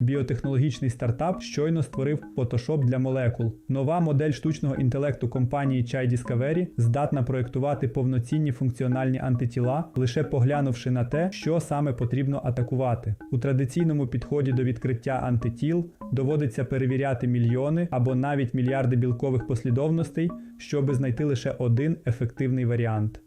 Біотехнологічний стартап щойно створив Photoshop для молекул. Нова модель штучного інтелекту компанії Chai Discovery здатна проєктувати повноцінні функціональні антитіла, лише поглянувши на те, що саме потрібно атакувати. У традиційному підході до відкриття антитіл доводиться перевіряти мільйони або навіть мільярди білкових послідовностей, щоби знайти лише один ефективний варіант.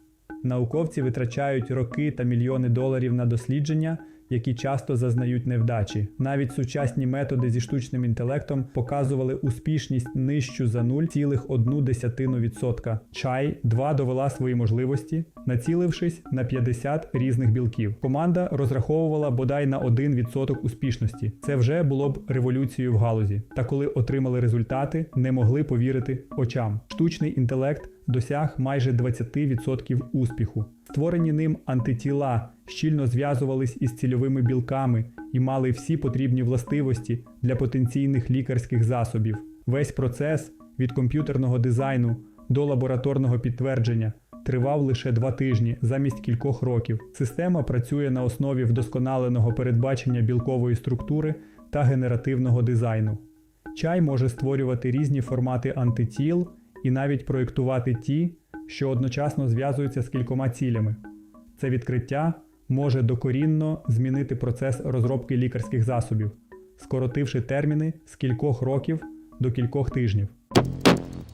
Науковці витрачають роки та мільйони доларів на дослідження, які часто зазнають невдачі. Навіть сучасні методи зі штучним інтелектом показували успішність нижчу за 0,1%. Чай 2 довела свої можливості, націлившись на 50 різних білків. Команда розраховувала бодай на 1% успішності. Це вже було б революцією в галузі. Та коли отримали результати, не могли повірити очам. Штучний інтелект досяг майже 20% успіху. Створені ним антитіла щільно зв'язувались із цільовими білками і мали всі потрібні властивості для потенційних лікарських засобів. Весь процес від комп'ютерного дизайну до лабораторного підтвердження тривав лише два тижні замість кількох років. Система працює на основі вдосконаленого передбачення білкової структури та генеративного дизайну. Чай може створювати різні формати антитіл і навіть проєктувати ті, що одночасно зв'язуються з кількома цілями. Це відкриття може докорінно змінити процес розробки лікарських засобів, скоротивши терміни з кількох років до кількох тижнів.